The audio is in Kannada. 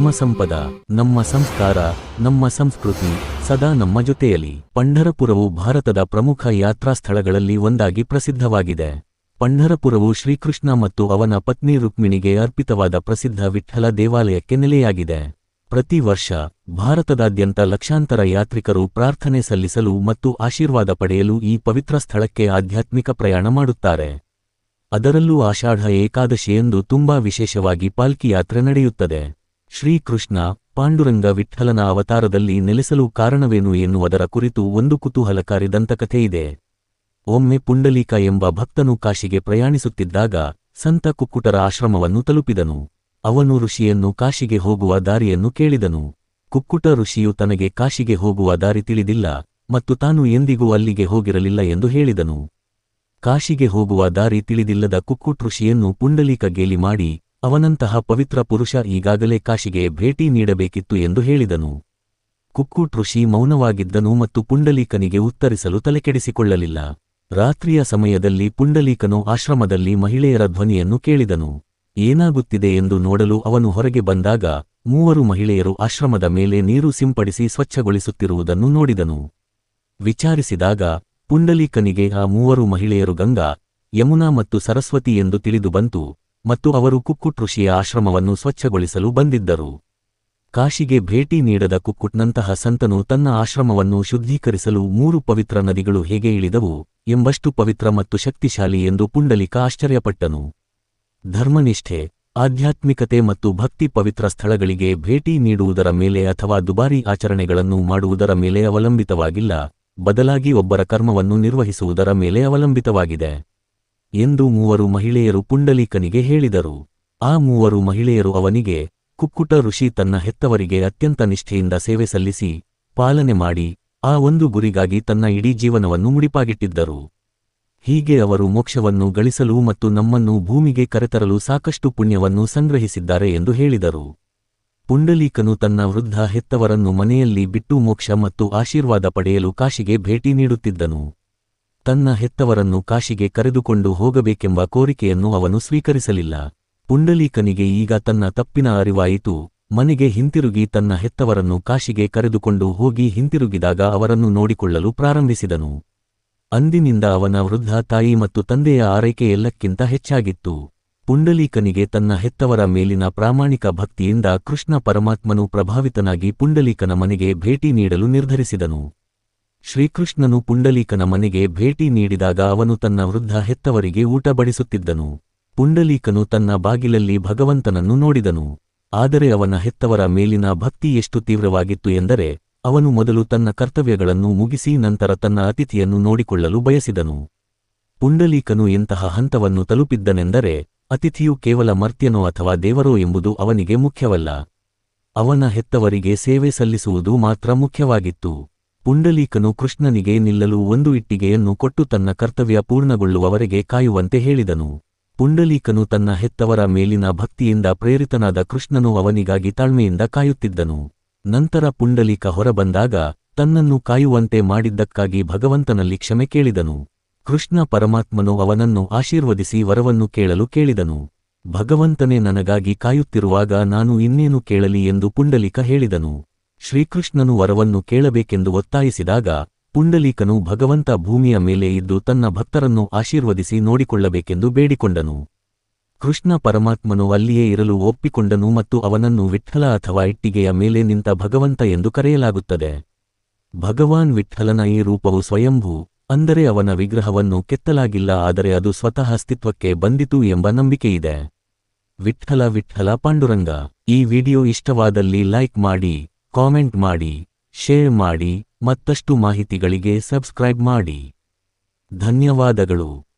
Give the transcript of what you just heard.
ಧರ್ಮಸಂಪದ ನಮ್ಮ ಸಂಸ್ಕಾರ, ನಮ್ಮ ಸಂಸ್ಕೃತಿ ಸದಾ ನಮ್ಮ ಜೊತೆಯಲ್ಲಿ ಪಂಢರಪುರವು ಭಾರತದ ಪ್ರಮುಖ ಯಾತ್ರಾ ಸ್ಥಳಗಳಲ್ಲಿ ಒಂದಾಗಿ ಪ್ರಸಿದ್ಧವಾಗಿದೆ. ಪಂಢರಪುರವು ಶ್ರೀಕೃಷ್ಣ ಮತ್ತು ಅವನ ಪತ್ನಿ ರುಕ್ಮಿಣಿಗೆ ಅರ್ಪಿತವಾದ ಪ್ರಸಿದ್ಧ ವಿಠ್ಠಲ ದೇವಾಲಯಕ್ಕೆ ನೆಲೆಯಾಗಿದೆ. ಪ್ರತಿ ವರ್ಷ ಭಾರತದಾದ್ಯಂತ ಲಕ್ಷಾಂತರ ಯಾತ್ರಿಕರು ಪ್ರಾರ್ಥನೆ ಸಲ್ಲಿಸಲು ಮತ್ತು ಆಶೀರ್ವಾದ ಪಡೆಯಲು ಈ ಪವಿತ್ರ ಸ್ಥಳಕ್ಕೆ ಆಧ್ಯಾತ್ಮಿಕ ಪ್ರಯಾಣ ಮಾಡುತ್ತಾರೆ. ಅದರಲ್ಲೂ ಆಷಾಢ ಏಕಾದಶಿಯೆಂದು ತುಂಬಾ ವಿಶೇಷವಾಗಿ ಪಾಲ್ಕಿ ಯಾತ್ರೆ ನಡೆಯುತ್ತದೆ. ಶ್ರೀಕೃಷ್ಣ ಪಾಂಡುರಂಗ ವಿಠ್ಠಲನ ಅವತಾರದಲ್ಲಿ ನೆಲೆಸಲು ಕಾರಣವೇನು ಎನ್ನುವುದರ ಕುರಿತು ಒಂದು ಕುತೂಹಲಕಾರಿ ದಂತಕಥೆಯಿದೆ. ಒಮ್ಮೆ ಪುಂಡಲೀಕ ಎಂಬ ಭಕ್ತನು ಕಾಶಿಗೆ ಪ್ರಯಾಣಿಸುತ್ತಿದ್ದಾಗ ಸಂತ ಕುಕ್ಕುಟರ ಆಶ್ರಮವನ್ನು ತಲುಪಿದನು. ಅವನು ಋಷಿಯನ್ನು ಕಾಶಿಗೆ ಹೋಗುವ ದಾರಿಯನ್ನು ಕೇಳಿದನು. ಕುಕ್ಕುಟ ಋಷಿಯು ತನಗೆ ಕಾಶಿಗೆ ಹೋಗುವ ದಾರಿ ತಿಳಿದಿಲ್ಲ ಮತ್ತು ತಾನು ಎಂದಿಗೂ ಅಲ್ಲಿಗೆ ಹೋಗಿರಲಿಲ್ಲ ಎಂದು ಹೇಳಿದನು. ಕಾಶಿಗೆ ಹೋಗುವ ದಾರಿ ತಿಳಿದಿಲ್ಲದ ಕುಕ್ಕುಟ್ ಋಷಿಯನ್ನು ಪುಂಡಲೀಕ ಗೇಲಿ ಮಾಡಿ ಅವನಂತಹ ಪವಿತ್ರ ಪುರುಷ ಈಗಾಗಲೇ ಕಾಶಿಗೆ ಭೇಟಿ ನೀಡಬೇಕಿತ್ತು ಎಂದು ಹೇಳಿದನು. ಕುಕ್ಕುಟ್ ಋಷಿ ಮೌನವಾಗಿದ್ದನು ಮತ್ತು ಪುಂಡಲೀಕನಿಗೆ ಉತ್ತರಿಸಲು ತಲೆಕೆಡಿಸಿಕೊಳ್ಳಲಿಲ್ಲ. ರಾತ್ರಿಯ ಸಮಯದಲ್ಲಿ ಪುಂಡಲೀಕನು ಆಶ್ರಮದಲ್ಲಿ ಮಹಿಳೆಯರ ಧ್ವನಿಯನ್ನು ಕೇಳಿದನು. ಏನಾಗುತ್ತಿದೆ ಎಂದು ನೋಡಲು ಅವನು ಹೊರಗೆ ಬಂದಾಗ, ಮೂವರು ಮಹಿಳೆಯರು ಆಶ್ರಮದ ಮೇಲೆ ನೀರು ಸಿಂಪಡಿಸಿ ಸ್ವಚ್ಛಗೊಳಿಸುತ್ತಿರುವುದನ್ನು ನೋಡಿದನು. ವಿಚಾರಿಸಿದಾಗ, ಪುಂಡಲೀಕನಿಗೆ ಆ ಮೂವರು ಮಹಿಳೆಯರು ಗಂಗಾ, ಯಮುನಾ ಮತ್ತು ಸರಸ್ವತಿ ಎಂದು ತಿಳಿದು ಬಂತು. ಮತ್ತು ಅವರು ಕುಕ್ಕುಟ್ ಋಷಿಯ ಆಶ್ರಮವನ್ನು ಸ್ವಚ್ಛಗೊಳಿಸಲು ಬಂದಿದ್ದರು. ಕಾಶಿಗೆ ಭೇಟಿ ನೀಡದ ಕುಕ್ಕುಟ್ನಂತಹ ಸಂತನು ತನ್ನ ಆಶ್ರಮವನ್ನು ಶುದ್ಧೀಕರಿಸಲು ಮೂರು ಪವಿತ್ರ ನದಿಗಳು ಹೇಗೆ ಇಳಿದವು ಎಂಬಷ್ಟು ಪವಿತ್ರ ಮತ್ತು ಶಕ್ತಿಶಾಲಿ ಎಂದು ಪುಂಡಲಿಕ ಆಶ್ಚರ್ಯಪಟ್ಟನು. ಧರ್ಮನಿಷ್ಠೆ, ಆಧ್ಯಾತ್ಮಿಕತೆ ಮತ್ತು ಭಕ್ತಿ ಪವಿತ್ರ ಸ್ಥಳಗಳಿಗೆ ಭೇಟಿ ನೀಡುವುದರ ಮೇಲೆ ಅಥವಾ ದುಬಾರಿ ಆಚರಣೆಗಳನ್ನು ಮಾಡುವುದರ ಮೇಲೆ ಅವಲಂಬಿತವಾಗಿಲ್ಲ, ಬದಲಾಗಿ ಒಬ್ಬರ ಕರ್ಮವನ್ನು ನಿರ್ವಹಿಸುವುದರ ಮೇಲೆ ಅವಲಂಬಿತವಾಗಿದೆ. ಎಂದು ಮೂವರು ಮಹಿಳೆಯರು ಪುಂಡಲೀಕನಿಗೆ ಹೇಳಿದರು. ಆ ಮೂವರು ಮಹಿಳೆಯರು ಅವನಿಗೆ, ಕುಕ್ಕುಟ ಋಷಿ ತನ್ನ ಹೆತ್ತವರಿಗೆ ಅತ್ಯಂತ ನಿಷ್ಠೆಯಿಂದ ಸೇವೆ ಸಲ್ಲಿಸಿ, ಪಾಲನೆ ಮಾಡಿ, ಆ ಒಂದು ಗುರಿಗಾಗಿ ತನ್ನ ಇಡೀ ಜೀವನವನ್ನು ಮುಡಿಪಾಗಿಟ್ಟಿದ್ದರು. ಹೀಗೆ ಅವರು ಮೋಕ್ಷವನ್ನು ಗಳಿಸಲು ಮತ್ತು ನಮ್ಮನ್ನು ಭೂಮಿಗೆ ಕರೆತರಲು ಸಾಕಷ್ಟು ಪುಣ್ಯವನ್ನು ಸಂಗ್ರಹಿಸಿದ್ದಾರೆ ಎಂದು ಹೇಳಿದರು. ಪುಂಡಲೀಕನು ತನ್ನ ವೃದ್ಧ ಹೆತ್ತವರನ್ನು ಮನೆಯಲ್ಲಿ ಬಿಟ್ಟು ಮೋಕ್ಷ ಮತ್ತು ಆಶೀರ್ವಾದ ಪಡೆಯಲು ಕಾಶಿಗೆ ಭೇಟಿ ನೀಡುತ್ತಿದ್ದನು. ತನ್ನ ಹೆತ್ತವರನ್ನು ಕಾಶಿಗೆ ಕರೆದುಕೊಂಡು ಹೋಗಬೇಕೆಂಬ ಕೋರಿಕೆಯನ್ನು ಅವನು ಸ್ವೀಕರಿಸಲಿಲ್ಲ. ಪುಂಡಲೀಕನಿಗೆ ಈಗ ತನ್ನ ತಪ್ಪಿನ ಅರಿವಾಯಿತು. ಮನೆಗೆ ಹಿಂತಿರುಗಿ ತನ್ನ ಹೆತ್ತವರನ್ನು ಕಾಶಿಗೆ ಕರೆದುಕೊಂಡು ಹೋಗಿ ಹಿಂತಿರುಗಿದಾಗ ಅವರನ್ನು ನೋಡಿಕೊಳ್ಳಲು ಪ್ರಾರಂಭಿಸಿದನು. ಅಂದಿನಿಂದ ಅವನ ವೃದ್ಧ ತಾಯಿ ಮತ್ತು ತಂದೆಯ ಆರೈಕೆ ಎಲ್ಲಕ್ಕಿಂತ ಹೆಚ್ಚಾಗಿತ್ತು. ಪುಂಡಲೀಕನಿಗೆ ತನ್ನ ಹೆತ್ತವರ ಮೇಲಿನ ಪ್ರಾಮಾಣಿಕ ಭಕ್ತಿಯಿಂದ ಕೃಷ್ಣ ಪರಮಾತ್ಮನು ಪ್ರಭಾವಿತನಾಗಿ ಪುಂಡಲೀಕನ ಮನೆಗೆ ಭೇಟಿ ನೀಡಲು ನಿರ್ಧರಿಸಿದನು. ಶ್ರೀಕೃಷ್ಣನು ಪುಂಡಲೀಕನ ಮನೆಗೆ ಭೇಟಿ ನೀಡಿದಾಗ ಅವನು ತನ್ನ ವೃದ್ಧ ಹೆತ್ತವರಿಗೆ ಊಟ ಬಡಿಸುತ್ತಿದ್ದನು. ಪುಂಡಲೀಕನು ತನ್ನ ಬಾಗಿಲಲ್ಲಿ ಭಗವಂತನನ್ನು ನೋಡಿದನು. ಆದರೆ ಅವನ ಹೆತ್ತವರ ಮೇಲಿನ ಭಕ್ತಿ ಎಷ್ಟು ತೀವ್ರವಾಗಿತ್ತು ಎಂದರೆ, ಅವನು ಮೊದಲು ತನ್ನ ಕರ್ತವ್ಯಗಳನ್ನು ಮುಗಿಸಿ ನಂತರ ತನ್ನ ಅತಿಥಿಯನ್ನು ನೋಡಿಕೊಳ್ಳಲು ಬಯಸಿದನು. ಪುಂಡಲೀಕನು ಎಂತಹ ಹಂತವನ್ನು ತಲುಪಿದ್ದನೆಂದರೆ, ಅತಿಥಿಯು ಕೇವಲ ಮರ್ತ್ಯನೋ ಅಥವಾ ದೇವರೋ ಎಂಬುದು ಅವನಿಗೆ ಮುಖ್ಯವಲ್ಲ. ಅವನ ಹೆತ್ತವರಿಗೆ ಸೇವೆ ಸಲ್ಲಿಸುವುದು ಮಾತ್ರ ಮುಖ್ಯವಾಗಿತ್ತು. ಪುಂಡಲೀಕನು ಕೃಷ್ಣನಿಗೆ ನಿಲ್ಲಲು ಒಂದು ಇಟ್ಟಿಗೆಯನ್ನು ಕೊಟ್ಟು ತನ್ನ ಕರ್ತವ್ಯ ಪೂರ್ಣಗೊಳ್ಳುವವರೆಗೆ ಕಾಯುವಂತೆ ಹೇಳಿದನು. ಪುಂಡಲೀಕನು ತನ್ನ ಹೆತ್ತವರ ಮೇಲಿನ ಭಕ್ತಿಯಿಂದ ಪ್ರೇರಿತನಾದ ಕೃಷ್ಣನು ಅವನಿಗಾಗಿ ತಾಳ್ಮೆಯಿಂದ ಕಾಯುತ್ತಿದ್ದನು. ನಂತರ ಪುಂಡಲೀಕ ಹೊರಬಂದಾಗ ತನ್ನನ್ನು ಕಾಯುವಂತೆ ಮಾಡಿದ್ದಕ್ಕಾಗಿ ಭಗವಂತನಲ್ಲಿ ಕ್ಷಮೆ ಕೇಳಿದನು. ಕೃಷ್ಣ ಪರಮಾತ್ಮನು ಅವನನ್ನು ಆಶೀರ್ವದಿಸಿ ವರವನ್ನು ಕೇಳಲು ಕೇಳಿದನು. ಭಗವಂತನೇ ನನಗಾಗಿ ಕಾಯುತ್ತಿರುವಾಗ ನಾನು ಇನ್ನೇನು ಕೇಳಲಿ ಎಂದು ಪುಂಡಲಿಕ ಹೇಳಿದನು. ಶ್ರೀಕೃಷ್ಣನು ವರವನ್ನು ಕೇಳಬೇಕೆಂದು ಒತ್ತಾಯಿಸಿದಾಗ ಪುಂಡಲೀಕನು ಭಗವಂತ ಭೂಮಿಯ ಮೇಲೆ ಇದ್ದು ತನ್ನ ಭಕ್ತರನ್ನು ಆಶೀರ್ವದಿಸಿ ನೋಡಿಕೊಳ್ಳಬೇಕೆಂದು ಬೇಡಿಕೊಂಡನು. ಕೃಷ್ಣ ಪರಮಾತ್ಮನು ಅಲ್ಲಿಯೇ ಇರಲು ಒಪ್ಪಿಕೊಂಡನು ಮತ್ತು ಅವನನ್ನು ವಿಠ್ಠಲ ಅಥವಾ ಇಟ್ಟಿಗೆಯ ಮೇಲೆ ನಿಂತ ಭಗವಂತ ಎಂದು ಕರೆಯಲಾಗುತ್ತದೆ. ಭಗವಾನ್ ವಿಠ್ಠಲನ ಈ ರೂಪವು ಸ್ವಯಂಭೂ, ಅಂದರೆ ಅವನ ವಿಗ್ರಹವನ್ನು ಕೆತ್ತಲಾಗಿಲ್ಲ ಆದರೆ ಅದು ಸ್ವತಃ ಅಸ್ತಿತ್ವಕ್ಕೆ ಬಂದಿತು ಎಂಬ ನಂಬಿಕೆಯಿದೆ. ವಿಠ್ಠಲ ವಿಠ್ಠಲ ಪಾಂಡುರಂಗ, ಈ ವಿಡಿಯೋ ಇಷ್ಟವಾದಲ್ಲಿ ಲೈಕ್ ಮಾಡಿ ಕಾಮೆಂಟ್ ಮಾಡಿ ಶೇರ್ ಮಾಡಿ ಮತ್ತಷ್ಟು ಮಾಹಿತಿಗಳಿಗೆ ಸಬ್ಸ್ಕ್ರೈಬ್ ಮಾಡಿ. ಧನ್ಯವಾದಗಳು.